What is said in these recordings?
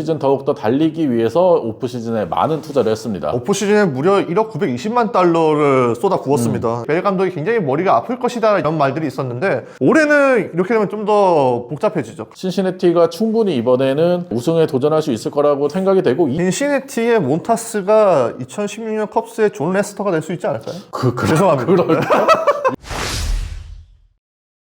시즌 더욱더 달리기 위해서 오프 시즌에 많은 투자를 했습니다. 오프 시즌에 무려 1억 920만 달러를 쏟아 부었습니다. 벨 감독이 굉장히 머리가 아플 것이다 이런 말들이 있었는데 올해는 이렇게 되면 좀 더 복잡해지죠. 신시내티가 충분히 이번에는 우승에 도전할 수 있을 거라고 생각이 되고 이, 인시네티의 몬타스가 2016년 컵스의 존 레스터가 될 수 있지 않을까요? 그, 그, 죄송합니다. 그럴까?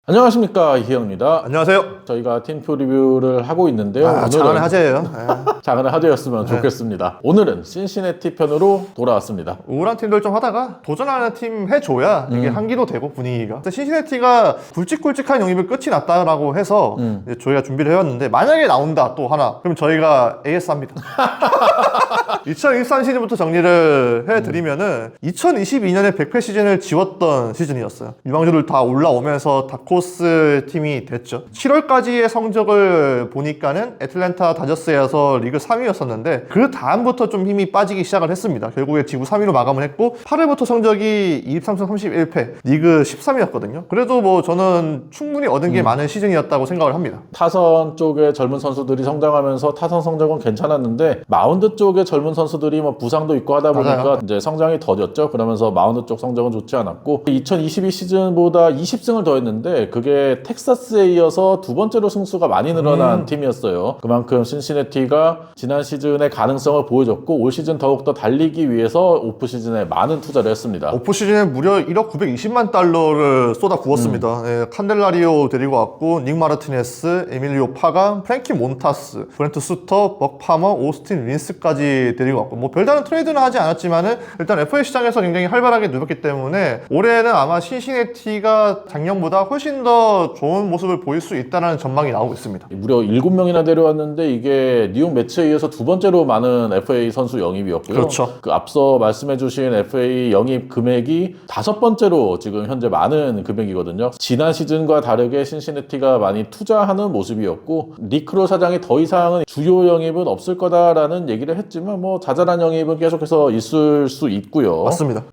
안녕하십니까 이희영입니다. 안녕하세요. 저희가 팀표 리뷰를 하고 있는데요. 아, 장안의 하재예요. 예. 작은 하드였으면 좋겠습니다. 오늘은 신시내티 편으로 돌아왔습니다. 우울한 팀들 좀 하다가 도전하는 팀 해줘야 이게 한기도 되고 분위기가. 신시내티가 굵직굵직한 영입을 끝이 났다라고 해서 이제 저희가 준비를 해왔는데 만약에 나온다 또 하나 그럼 저희가 AS 합니다. 2013 시즌부터 정리를 해드리면은 2022년에 100패 시즌을 지웠던 시즌이었어요. 유망주들 다 올라오면서 다코 스 팀이 됐죠. 7월까지의 성적을 보니까는 애틀랜타 다저스에서 리그 3위였었는데 그 다음부터 좀 힘이 빠지기 시작을 했습니다. 결국에 지구 3위로 마감을 했고 8회부터 성적이 23승 31패 리그 13위였거든요. 그래도 뭐 저는 충분히 얻은 게 많은 시즌이었다고 생각을 합니다. 타선 쪽에 젊은 선수들이 성장하면서 타선 성적은 괜찮았는데 마운드 쪽에 젊은 선수들이 뭐 부상도 있고 하다 보니까 맞아요. 이제 성장이 더뎠죠. 그러면서 마운드 쪽 성적은 좋지 않았고 2022 시즌보다 20승을 더했는데 그게 텍사스에 이어서 두 번째로 승수가 많이 늘어난 음. 팀이었어요. 그만큼 신시내티가 지난 시즌의 가능성을 보여줬고 올 시즌 더욱더 달리기 위해서 오프 시즌에 많은 투자를 했습니다. 오프 시즌에 무려 1억 920만 달러를 쏟아 부었습니다. 예, 칸델라리오 데리고 왔고 닉 마르티네스, 에밀리오 파간, 프랭키 몬타스, 브렌트 수터, 벅 파머, 오스틴 린스까지 데리고 왔고 뭐 별다른 트레이드는 하지 않았지만은 일단 FA 시장에서 굉장히 활발하게 누볐기 때문에 올해는 아마 신시내티가 작년보다 훨씬 더 좋은 모습을 보일 수 있다는 전망이 나오고 있습니다. 무려 7명이나 데려왔는데 이게 뉴욕 매치에 이어서 두 번째로 많은 FA 선수 영입이었고요. 그렇죠. 그 앞서 말씀해주신 FA 영입 금액이 다섯 번째로 지금 현재 많은 금액이거든요. 지난 시즌과 다르게 신시내티가 많이 투자하는 모습이었고 니크로 사장이 더 이상은 주요 영입은 없을 거다라는 얘기를 했지만 뭐 자잘한 영입은 계속해서 있을 수 있고요. 맞습니다.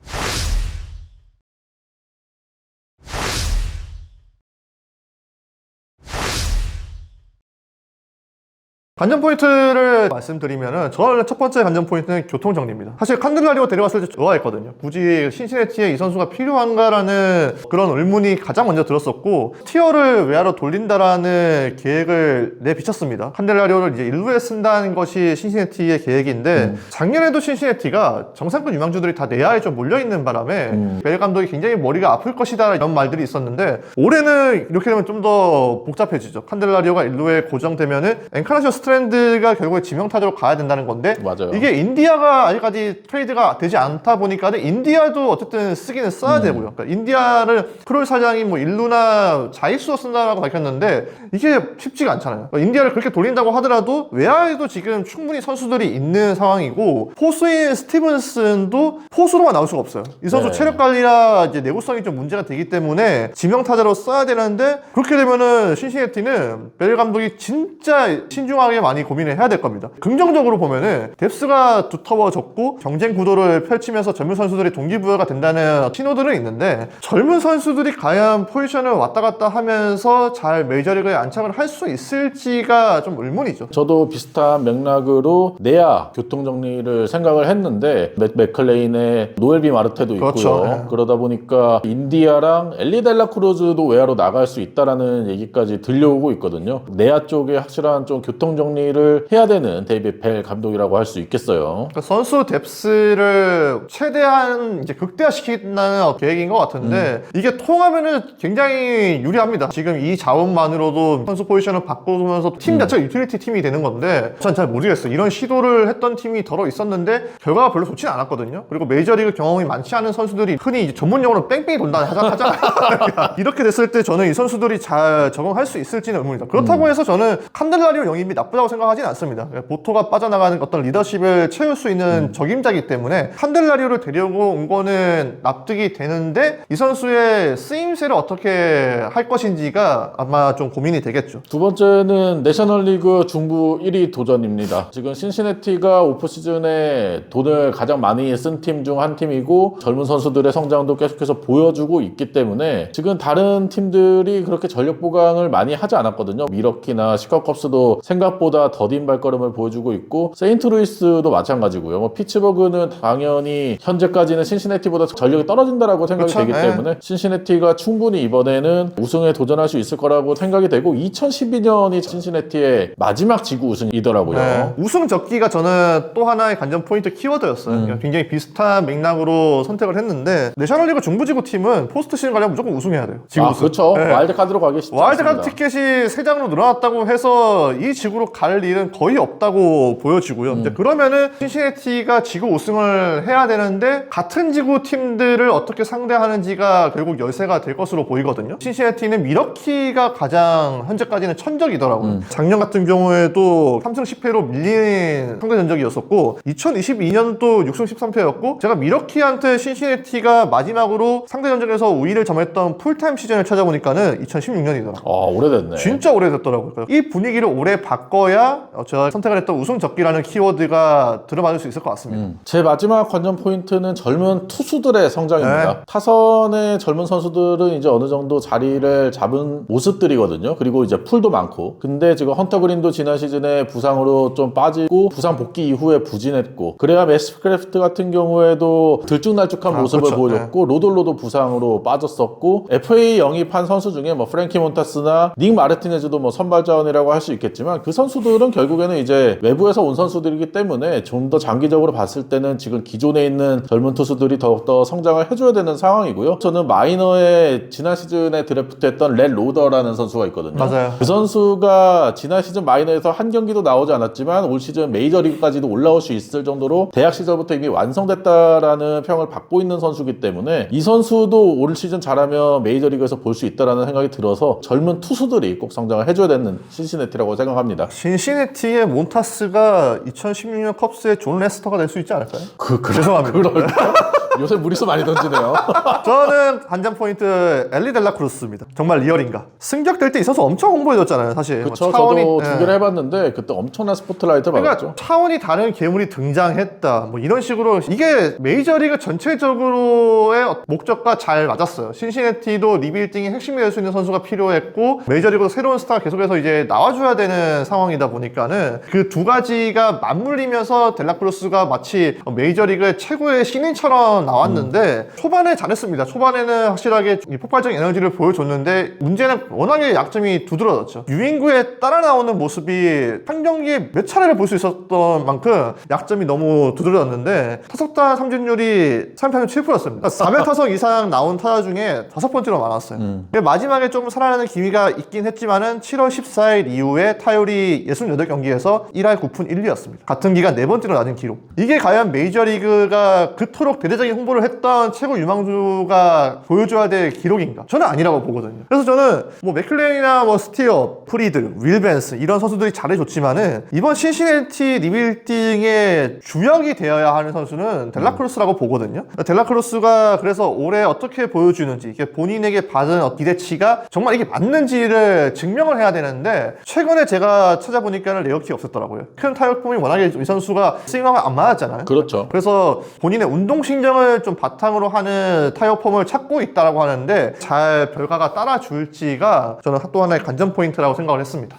관전 포인트를 말씀드리면은 저는 첫 번째 관전 포인트는 교통 정리입니다. 사실 칸들라리오 데려왔을 때 좋아했거든요. 굳이 신시내티에 이 선수가 필요한가라는 그런 의문이 가장 먼저 들었었고 티어를 외야로 돌린다라는 계획을 내비쳤습니다. 칸델라리오를 이제 일루에 쓴다는 것이 신시내티의 계획인데 작년에도 신시내티가 정상급 유망주들이 다 내야에 좀 몰려 있는 바람에 벨 감독이 굉장히 머리가 아플 것이다 이런 말들이 있었는데 올해는 이렇게 되면 좀 더 복잡해지죠. 칸델라리오가 일루에 고정되면은 엔카나시오 스트 랜드가 결국에 지명타자로 가야 된다는 건데 맞아요. 이게 인디아가 아직까지 트레이드가 되지 않다 보니까는 인디아도 어쨌든 쓰기는 써야 되고요. 그러니까 인디아를 크롤 사장이 뭐 일루나 자이수로 쓴다라고 밝혔는데 이게 쉽지가 않잖아요. 그러니까 인디아를 그렇게 돌린다고 하더라도 외야에도 지금 충분히 선수들이 있는 상황이고 포수인 스티븐슨도 포수로만 나올 수가 없어요. 이 선수 네. 체력 관리라 이제 내구성이 좀 문제가 되기 때문에 지명 타자로 써야 되는데 그렇게 되면은 신시내티는 벨 감독이 진짜 신중하게 많이 고민을 해야 될 겁니다. 긍정적으로 보면은 뎁스가 두터워졌고 경쟁 구도를 펼치면서 젊은 선수들이 동기부여가 된다는 신호들은 있는데 젊은 선수들이 과연 포지션을 왔다 갔다 하면서 잘 메이저리그에 안착을 할 수 있을지가 좀 의문이죠. 저도 비슷한 맥락으로 내야 교통 정리를 생각을 했는데 맥 맥클레인의 노엘비 마르테도 있고요. 그렇죠. 네. 그러다 보니까 인디아랑 엘리 델라 크루즈도 외야로 나갈 수 있다라는 얘기까지 들려오고 있거든요. 내야 쪽에 확실한 좀 교통 정 리를 해야 되는 데이비 벨 감독이라고 할 수 있겠어요. 그러니까 선수 뎁스를 최대한 이제 극대화시킨다는 계획인 것 같은데 이게 통하면은 굉장히 유리합니다. 지금 이 자원만으로도 선수 포지션을 바꾸면서 팀 자체가 유틸리티 팀이 되는 건데 전 잘 모르겠어요. 이런 시도를 했던 팀이 더러 있었는데 결과가 별로 좋지는 않았거든요. 그리고 메이저리그 경험이 많지 않은 선수들이 흔히 이제 전문용어로 뺑뺑이 돈다 하자- 하잖아요. 이렇게 됐을 때 저는 이 선수들이 잘 적응할 수 있을지는 의문이다. 그렇다고 해서 저는 칸델라리오 영입이 나쁘 다고 생각하지는 않습니다. 보토가 빠져나가는 어떤 리더십을 채울 수 있는 적임자기 때문에 칸델라리오를 데려온 거는 납득이 되는데 이 선수의 쓰임새를 어떻게 할 것인지가 아마 좀 고민이 되겠죠. 두 번째는 내셔널리그 중부 1위 도전입니다. 지금 신시내티가 오프 시즌에 돈을 가장 많이 쓴 팀 중 한 팀이고 젊은 선수들의 성장도 계속해서 보여주고 있기 때문에 지금 다른 팀들이 그렇게 전력 보강을 많이 하지 않았거든요. 미러키나 시카컵스도 생각보다 생각보다 더딘 발걸음을 보여주고 있고 세인트루이스도 마찬가지고요. 뭐 피츠버그는 당연히 현재까지는 신시내티보다 전력이 떨어진다라고 생각이 그쵸? 되기 네. 때문에 신시내티가 충분히 이번에는 우승에 도전할 수 있을 거라고 생각이 되고 2012년이 신시내티의 마지막 지구 우승이더라고요. 네. 우승 적기가 저는 또 하나의 관전 포인트 키워드였어요. 음. 그러니까 굉장히 비슷한 맥락으로 선택을 했는데 내셔널리그 중부지구 팀은 포스트 시즌 가려면 무조건 우승해야 돼요. 지구 아 우승. 그렇죠. 네. 와일드 카드로 가기 쉽지 와일드카드 않습니다. 티켓이 세 장으로 늘어났다고 해서 이 지구로 갈 일은 거의 없다고 보여지고요. 음. 이제 그러면은 신시내티가 지구 우승을 해야 되는데 같은 지구 팀들을 어떻게 상대하는지가 결국 열쇠가 될 것으로 보이거든요. 신시내티는 미러키가 가장 현재까지는 천적이더라고요. 음. 작년 같은 경우에도 3승 10패로 밀린 상대 전적이었었고 2022년도 6승 13패였고 제가 미러키한테 신시내티가 마지막으로 상대 전적에서 우위를 점했던 풀타임 시즌을 찾아보니까는 2016년이더라고요. 아 오래됐네. 진짜 오래됐더라고요. 이 분위기를 오래 바꿔 야 어, 제가 선택을 했던 우승 적기라는 키워드가 들어맞을 수 있을 것 같습니다. 음. 제 마지막 관전 포인트는 젊은 투수들의 성장입니다. 네. 타선의 젊은 선수들은 이제 어느 정도 자리를 잡은 모습들이거든요. 그리고 이제 풀도 많고. 근데 지금 헌터 그린도 지난 시즌에 부상으로 좀 빠지고 부상 복귀 이후에 부진했고. 그래야 매스크래프트 같은 경우에도 들쭉날쭉한 아, 모습을 그렇죠. 보여줬고 로돌로도 부상으로 빠졌었고 FA 영입한 선수 중에 뭐 프랭키 몬타스나 닉 마르티네즈도 뭐 선발 자원이라고 할 수 있겠지만 그 선수 들은 결국에는 이제 외부에서 온 선수들이기 때문에 좀 더 장기적으로 봤을 때는 지금 기존에 있는 젊은 투수들이 더욱더 성장을 해줘야 되는 상황이고요. 저는 마이너에 지난 시즌에 드래프트했던 렛 로더라는 선수가 있거든요. 맞아요. 그 선수가 지난 시즌 마이너에서 한 경기도 나오지 않았지만 올 시즌 메이저리그까지도 올라올 수 있을 정도로 대학 시절부터 이미 완성됐다라는 평을 받고 있는 선수기 때문에 이 선수도 올 시즌 잘하면 메이저리그에서 볼 수 있다라는 생각이 들어서 젊은 투수들이 꼭 성장을 해줘야 되는 신시내티라고 생각합니다. 신시내티의 몬타스가 2016년 컵스의 존 레스터가 될 수 있지 않을까요? 그, 그, 죄송합니다. 그럴까? 요새 무리수 많이 던지네요. 저는 관전 포인트 엘리 델라 크루스입니다. 정말 리얼인가? 승격될 때이 선수 엄청 홍보해줬잖아요, 사실. 뭐 그쵸. 차원이- 저도 두 예. 개를 해봤는데 그때 엄청난 스포트라이트 그러니까 받았죠. 차원이 다른 괴물이 등장했다. 뭐 이런 식으로 이게 메이저리그 전체적으로의 목적과 잘 맞았어요. 신시내티도 리빌딩의 핵심이 될 수 있는 선수가 필요했고 메이저리그도 새로운 스타가 계속해서 이제 나와줘야 되는 상황 이다 보니까는 그 두 가지가 맞물리면서 델라크루스가 마치 메이저리그의 최고의 신인처럼 나왔는데 초반에 잘했습니다. 초반에는 확실하게 이 폭발적인 에너지를 보여줬는데 문제는 워낙에 약점이 두드러졌죠. 유인구에 따라 나오는 모습이 한 경기에 몇 차례를 볼 수 있었던 만큼 약점이 너무 두드러졌는데 타석당 삼진율이 3패는 7%였습니다. 4몇 타석 이상 나온 타자 중에 다섯 번째로 많았어요. 근데 마지막에 좀 살아나는 기미가 있긴 했지만은 7월 14일 이후에 타율이 68경기에서 1할 9푼 1리였습니다. 같은 기간 네 번째로 낮은 기록. 이게 과연 메이저리그가 그토록 대대적인 홍보를 했던 최고 유망주가 보여줘야 될 기록인가? 저는 아니라고 보거든요. 그래서 저는 뭐 맥클레인이나 뭐 스티어, 프리드, 윌벤스 이런 선수들이 잘해줬지만은 이번 신시내티 리빌딩의 주역이 되어야 하는 선수는 델라크루스라고 보거든요. 델라크루스가 그래서 올해 어떻게 보여주는지 본인에게 받은 기대치가 정말 이게 맞는지를 증명을 해야 되는데 최근에 제가 찾아보니까는 레어키 없었더라고요. 큰 타격폼이 워낙에 이 선수가 스윙하면 안 맞았잖아요. 그렇죠. 그래서 본인의 운동신경을 좀 바탕으로 하는 타이어 폼을 찾고 있다라고 하는데 잘 결과가 따라줄지가 저는 또 하나의 관전 포인트라고 생각을 했습니다.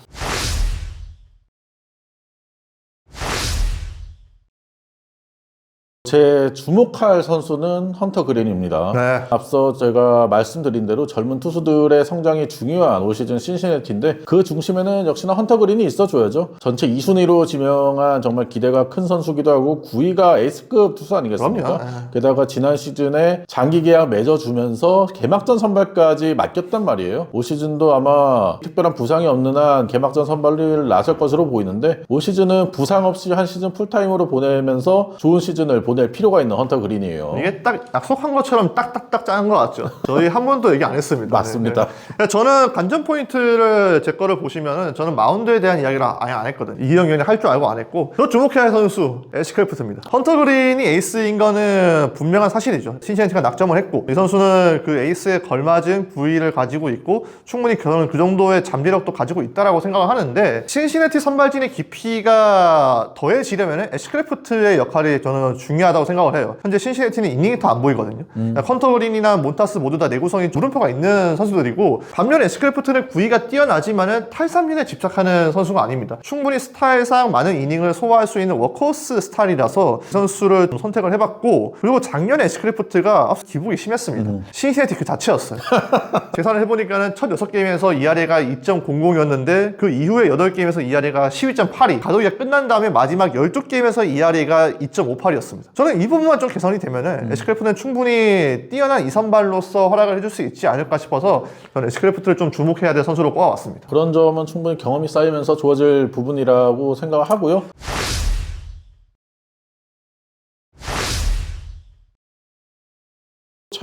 제 주목할 선수는 헌터 그린입니다. 네. 앞서 제가 말씀드린 대로 젊은 투수들의 성장이 중요한 올 시즌 신시내티인데 그 중심에는 역시나 헌터 그린이 있어줘야죠. 전체 2순위로 지명한 정말 기대가 큰 선수기도 하고 9위가 에이스급 투수 아니겠습니까? 그럼요. 네. 게다가 지난 시즌에 장기 계약 맺어주면서 개막전 선발까지 맡겼단 말이에요. 올 시즌도 아마 특별한 부상이 없는 한 개막전 선발을 나설 것으로 보이는데 올 시즌은 부상 없이 한 시즌 풀타임으로 보내면서 좋은 시즌을 보낼 필요가 있는 헌터 그린이에요. 이게 딱 약속한 것처럼 딱딱딱 짜는 것 같죠. 저희 한 번도 얘기 안 했습니다. 맞습니다. 네, 네. 저는 관전 포인트를 제 거를 보시면은 저는 마운드에 대한 이야기를 아예 안 했거든요. 이영 의원이 할 줄 알고 안 했고 저 주목해야 할 선수 에시크래프트입니다. 헌터 그린이 에이스인 거는 분명한 사실이죠. 신시내티가 낙점을 했고 이 선수는 그 에이스에 걸맞은 부위를 가지고 있고 충분히 저는 그 정도의 잠재력도 가지고 있다라고 생각을 하는데 신시내티 선발진의 깊이가 더해지려면 에시크래프트의 역할이 저는 중요한 중요하다고 생각을 해요. 현재 신시내티는 이닝이 더안 보이거든요. 그러니까 컨터그린이나 몬타스 모두 다 내구성이 물음표가 있는 선수들이고 반면 에 스크래프트는 구위가 뛰어나지만은 탈삼진에 집착하는 선수가 아닙니다. 충분히 스타일상 많은 이닝을 소화할 수 있는 워커스 스타일이라서 이 선수를 좀 선택을 해봤고 그리고 작년에 에스크래프트가 기복이 심했습니다. 신시내티 그 자체였어요. 계산을 해보니까는 첫 6게임에서 ERA가 2.00이었는데 그 이후에 8게임에서 ERA가 12.82 가도기가 끝난 다음에 마지막 12게임에서 ERA가 2.58이었습니다. 저는 이 부분만 좀 개선이 되면은 에스크래프트는 충분히 뛰어난 2선발로서 허락을 해줄 수 있지 않을까 싶어서 저는 에스크래프트를 좀 주목해야 될 선수로 꼽아왔습니다. 그런 점은 충분히 경험이 쌓이면서 좋아질 부분이라고 생각을 하고요.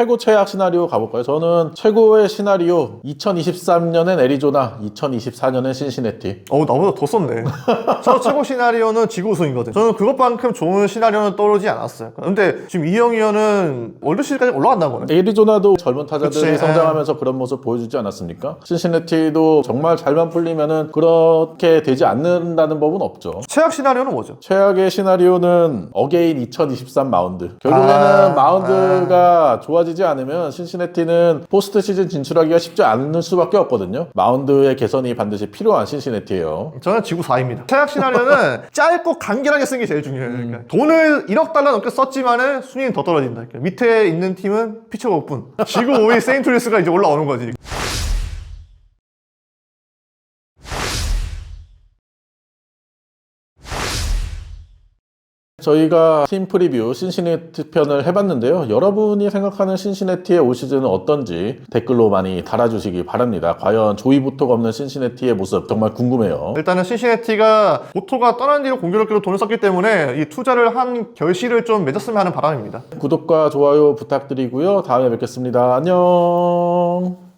최고 최악 시나리오 가볼까요? 저는 최고의 시나리오 2023년엔 애리조나, 2024년엔 신시내티. 어우 나보다 더 썼네. 저 최고 시나리오는 지구 우승이거든. 저는 그것만큼 좋은 시나리오는 떠오르지 않았어요. 근데 지금 이영희 의원은 월드 시리즈까지 올라간다는 거네. 애리조나도 젊은 타자들이 그치. 성장하면서 그런 모습 보여주지 않았습니까? 신시내티도 정말 잘만 풀리면은 그렇게 되지 않는다는 법은 없죠. 최악 시나리오는 뭐죠? 최악의 시나리오는 어게인 2023 마운드. 결국에는 아, 마운드가 좋아지 지 않으면 신시내티는 포스트 시즌 진출하기가 쉽지 않을 수밖에 없거든요. 마운드의 개선이 반드시 필요한 신시내티예요. 저는 지구 4입니다. 최악 시나리오는 짧고 간결하게 쓴게 제일 중요해요. 그러니까 돈을 1억 달러 넘게 썼지만은 순위는 더 떨어진다. 그러니까 밑에 있는 팀은 피처가 없뿐. 지구 5위 세인트루이스가 이제 올라오는 거지. 저희가 팀 프리뷰 신시내티 편을 해봤는데요. 여러분이 생각하는 신시내티의 올 시즌은 어떤지 댓글로 많이 달아주시기 바랍니다. 과연 조이부토가 없는 신시내티의 모습 정말 궁금해요. 일단은 신시내티가 보토가 떠난 뒤로 공교롭게도 돈을 썼기 때문에 이 투자를 한 결실을 좀 맺었으면 하는 바람입니다. 구독과 좋아요 부탁드리고요. 다음에 뵙겠습니다. 안녕.